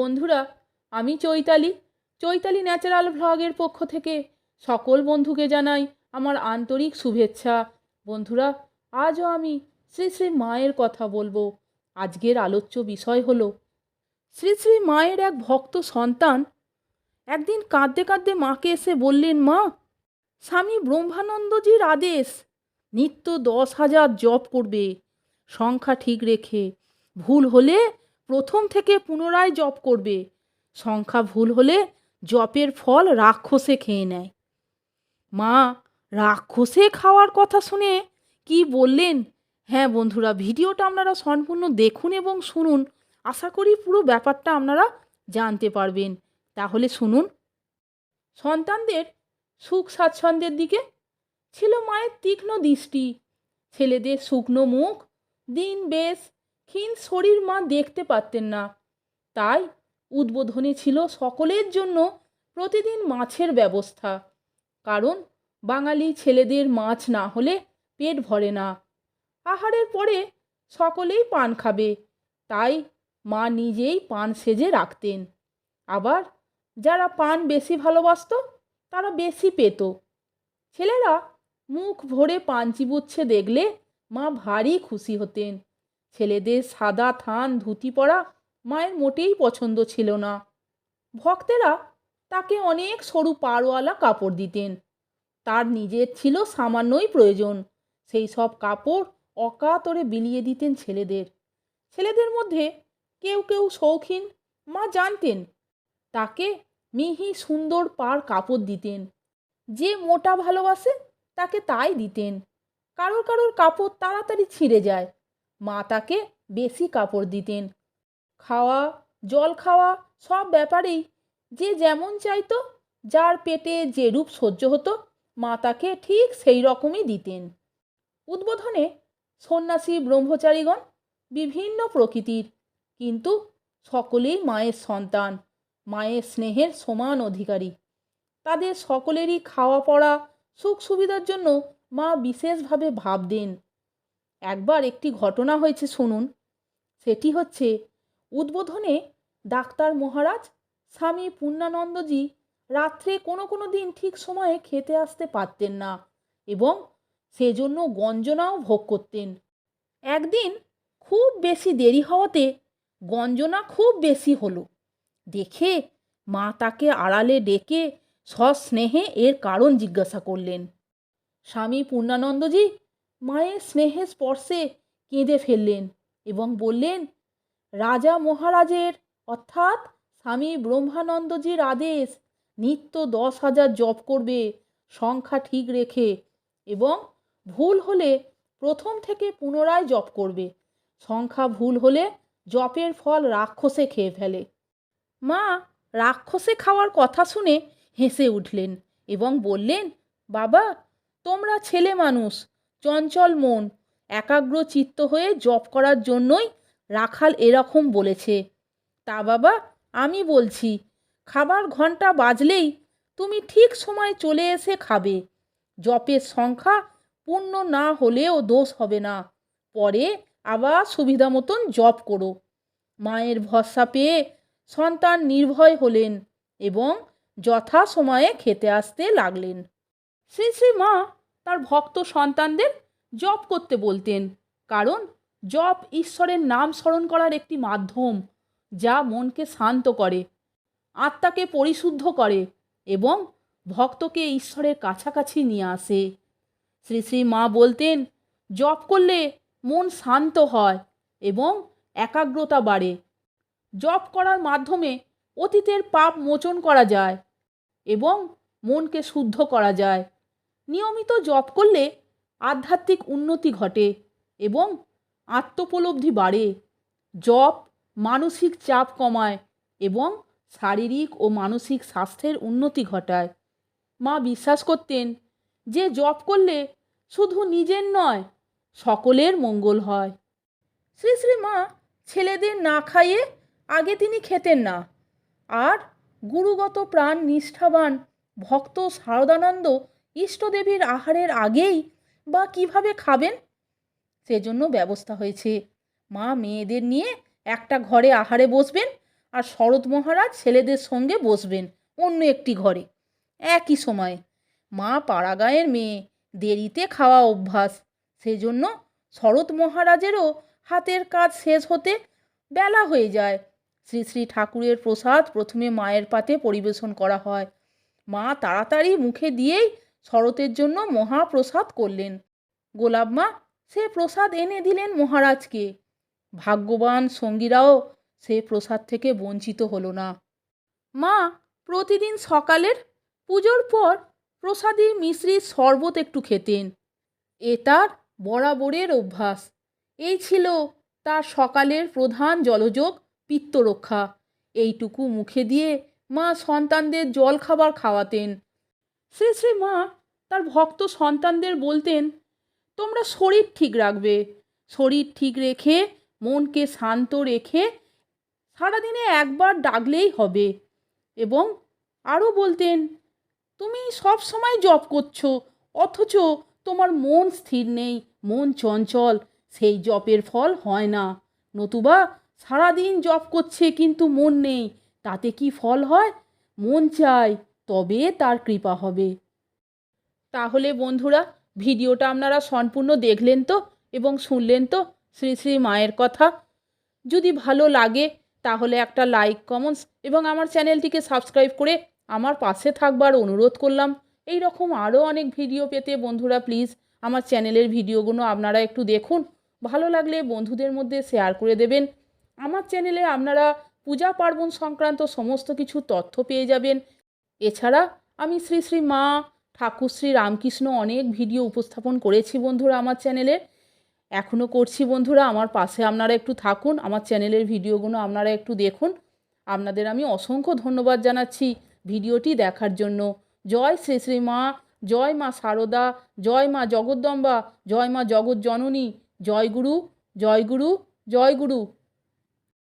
বন্ধুরা, আমি চৈতালি। চৈতালি ন্যাচারাল ভ্লগের পক্ষ থেকে সকল বন্ধুকে জানাই আমার আন্তরিক শুভেচ্ছা। বন্ধুরা, আজও আমি শ্রী শ্রী মায়ের কথা বলব। আজকের আলোচ্য বিষয় হল, শ্রী শ্রী মায়ের এক ভক্ত সন্তান একদিন কাঁদতে কাঁদতে মাকে এসে বললেন, মা, স্বামী ব্রহ্মানন্দজির আদেশ, নিত্য দশ হাজার জপ করবে, সংখ্যা ঠিক রেখে। ভুল হলে প্রথম থেকে পুনরায় জপ করবে। সংখ্যা ভুল হলে জপের ফল রাক্ষসে খেয়ে নেয়। মা, রাক্ষসে খাওয়ার কথা শুনে কি বললেন? হ্যাঁ বন্ধুরা, ভিডিওটা আপনারা সম্পূর্ণ দেখুন এবং শুনুন। আশা করি পুরো ব্যাপারটা আপনারা জানতে পারবেন। তাহলে শুনুন। সন্তানদের সুখ স্বাচ্ছন্দ্যের দিকে ছিল মায়ের তীক্ষ্ণ দৃষ্টি। ছেলেদের শুকনো মুখ, দিন বেশ ক্ষীণ শরীর মা দেখতে পারতেন না। তাই উদ্বোধনী ছিল সকলের জন্য প্রতিদিন মাছের ব্যবস্থা। কারণ বাঙালি ছেলেদের মাছ না হলে পেট ভরে না। আহারের পরে সকলেই পান খাবে। তাই মা নিজেই পান সেজে রাখতেন। আবার যারা পান বেশি ভালোবাসতো, তারা বেশি পেত। ছেলেরা মুখ ভরে পান চিবুচ্ছে দেখলে মা ভারী খুশি হতেন। ছেলেদের সাদা থান, ধুতি পরা মায়ের মোটেই পছন্দ ছিল না। ভক্তেরা তাকে অনেক সরু পাড়ওয়ালা কাপড় দিতেন। তার নিজের ছিল সামান্যই প্রয়োজন। সেই সব কাপড় অকাতরে বিলিয়ে দিতেন ছেলেদের। ছেলেদের মধ্যে কেউ কেউ শৌখিন মা জানতেন, তাকে মিহি সুন্দর পার কাপড় দিতেন। যে মোটা ভালোবাসে তাকে তাই দিতেন। কারোর কারোর কাপড় তাড়াতাড়ি ছিঁড়ে যায়। মা তাকে বেশি কাপড় দিতেন। খাওয়া, জল খাওয়া সব ব্যাপারেই যে যেমন চাইতো, যার পেটে যে রূপ সহ্য হতো মা তাকে ঠিক সেই রকমই দিতেন। উদ্বোধনে সন্ন্যাসী ব্রহ্মচারীগণ বিভিন্ন প্রকৃতির, কিন্তু সকলেই মায়ের সন্তান, মায়ের স্নেহের সমান অধিকারী। তাদের সকলেরই খাওয়া পড়া সুখ সুবিধার জন্য মা বিশেষভাবে ভাবতেন। একবার একটি ঘটনা হয়েছে, শুনুন। সেটি হচ্ছে, উদ্বোধনে ডাক্তার মহারাজ, স্বামী পূর্ণানন্দজি রাত্রে কোনো কোনো দিন ঠিক সময়ে খেতে আসতে পারতেন না এবং সেজন্য গঞ্জনাও ভোগ করতেন। একদিন খুব বেশি দেরি হওয়াতে গঞ্জনা খুব বেশি হলো। দেখে মা তাকে আড়ালে ডেকে সস্নেহে এর কারণ জিজ্ঞাসা করলেন। স্বামী পূর্ণানন্দজি মায়ের স্নেহের স্পর্শে কেঁদে ফেললেন এবং বললেন, রাজা মহারাজের, অর্থাৎ স্বামী ব্রহ্মানন্দজির আদেশ, নিত্য দশ হাজার জপ করবে, সংখ্যা ঠিক রেখে এবং ভুল হলে প্রথম থেকে পুনরায় জপ করবে। সংখ্যা ভুল হলে জপের ফল রাক্ষসে খেয়ে ফেলে। মা রাক্ষসে খাওয়ার কথা শুনে হেসে উঠলেন এবং বললেন, বাবা, তোমরা ছেলে মানুষ চঞ্চল মন, একাগ্র চিত্ত হয়ে জপ করার জন্যই রাখাল এরকম বলেছে। তা বাবা, আমি বলছি, খাবার ঘণ্টা বাজলেই তুমি ঠিক সময় চলে এসে খাবে। জপের সংখ্যা পূর্ণ না হলেও দোষ হবে না। পরে আবার সুবিধা মতন জপ করো। মায়ের ভরসা পেয়ে সন্তান নির্ভয় হলেন এবং যথা সময়ে খেতে আসতে লাগলেন। শ্রী শ্রী মা তার ভক্ত সন্তানদের জপ করতে বলতেন। কারণ জপ ঈশ্বরের নাম স্মরণ করার একটি মাধ্যম যা মনকে শান্ত করে, আত্মাকে পরিশুদ্ধ করে এবং ভক্তকে ঈশ্বরের কাছাকাছি নিয়ে আসে। শ্রী শ্রী মা বলতেন, জপ করলে মন শান্ত হয় এবং একাগ্রতা বাড়ে। জপ করার মাধ্যমে অতীতের পাপ মোচন করা যায় এবং মনকে শুদ্ধ করা যায়। নিয়মিত জপ করলে আধ্যাত্মিক উন্নতি ঘটে এবং আত্মোপলব্ধি বাড়ে। জপ মানসিক চাপ কমায় এবং শারীরিক ও মানসিক স্বাস্থ্যের উন্নতি ঘটায়। মা বিশ্বাস করতেন যে জপ করলে শুধু নিজের নয়, সকলের মঙ্গল হয়। শ্রী শ্রী মা ছেলেদের না খাইয়ে আগে তিনি খেতেন না। আর গুরুগত প্রাণ নিষ্ঠাবান ভক্ত শারদানন্দ ইষ্টদেবীর আহারের আগেই বা কীভাবে খাবেন? সেজন্য ব্যবস্থা হয়েছে। মা মেয়েদের নিয়ে একটা ঘরে আহারে বসবেন আর শরৎ মহারাজ ছেলেদের সঙ্গে বসবেন অন্য একটি ঘরে। একই সময়ে মা পাড়াগাঁয়ের মেয়ে দেরিতে খাওয়া অভ্যাস। সেজন্য শরৎ মহারাজেরও হাতের কাজ শেষ হতে বেলা হয়ে যায়। শ্রী শ্রী ঠাকুরের প্রসাদ প্রথমে মায়ের পাতে পরিবেশন করা হয়। মা তাড়াতাড়ি মুখে দিয়েই শরতের জন্য মহাপ্রসাদ করলেন। গোলাপ মা সে প্রসাদ এনে দিলেন মহারাজকে। ভাগ্যবান সঙ্গীরাও সে প্রসাদ থেকে বঞ্চিত হলো না। মা, প্রতিদিন সকালের পুজোর পর প্রসাদী মিশ্রির শরবত একটু খেতেন। এ তার বরাবরের অভ্যাস। এই ছিল তার সকালের প্রধান জলযোগ পিত্তরক্ষা। এইটুকু মুখে দিয়ে মা সন্তানদের জল খাবার খাওয়াতেন। শ্রী শ্রী মা তার ভক্ত সন্তানদের বলতেন, তোমরা শরীর ঠিক রাখবে। শরীর ঠিক রেখে, মনকে শান্ত রেখে সারাদিনে একবার ডাকলেই হবে। এবং আরও বলতেন, তুমি সব সময় জপ করছ, অথচ তোমার মন স্থির নেই, মন চঞ্চল, সেই জপের ফল হয় না। নতুবা সারাদিন জপ করছে কিন্তু মন নেই, তাতে কি ফল হয়? মন চাই তবে তার কৃপা হবে। তাহলে বন্ধুরা, ভিডিওটা আপনারা সম্পূর্ণ দেখলেন তো এবং শুনলেন তো শ্রী শ্রী মায়ের কথা। যদি ভালো লাগে, তাহলে একটা লাইক কমেন্টস এবং আমার চ্যানেলটিকে সাবস্ক্রাইব করে আমার পাশে থাকবার অনুরোধ করলাম। এই রকম আরও অনেক ভিডিও পেতে বন্ধুরা প্লিজ আমার চ্যানেলের ভিডিওগুলো আপনারা একটু দেখুন। ভালো লাগলে বন্ধুদের মধ্যে শেয়ার করে দেবেন। আমার চ্যানেলে আপনারা পূজা পার্বণ সংক্রান্ত সমস্ত কিছু তথ্য পেয়ে যাবেন। এছাড়া আমি শ্রী শ্রী মা ঠাকুর শ্রী রামকৃষ্ণ অনেক ভিডিও উপস্থাপন করেছি বন্ধুরা আমার চ্যানেলে। এখনও করছি বন্ধুরা, আমার পাশে আপনারা একটু থাকুন, আমার চ্যানেলের ভিডিওগুলো আপনারা একটু দেখুন। আপনাদের আমি অসংখ্য ধন্যবাদ জানাচ্ছি ভিডিওটি দেখার জন্য। জয় শ্রী শ্রী মা, জয় মা সারদা, জয় মা জগদ্দম্বা, জয় মা জগৎ জননী জয় গুরু জয় গুরু জয় গুরু।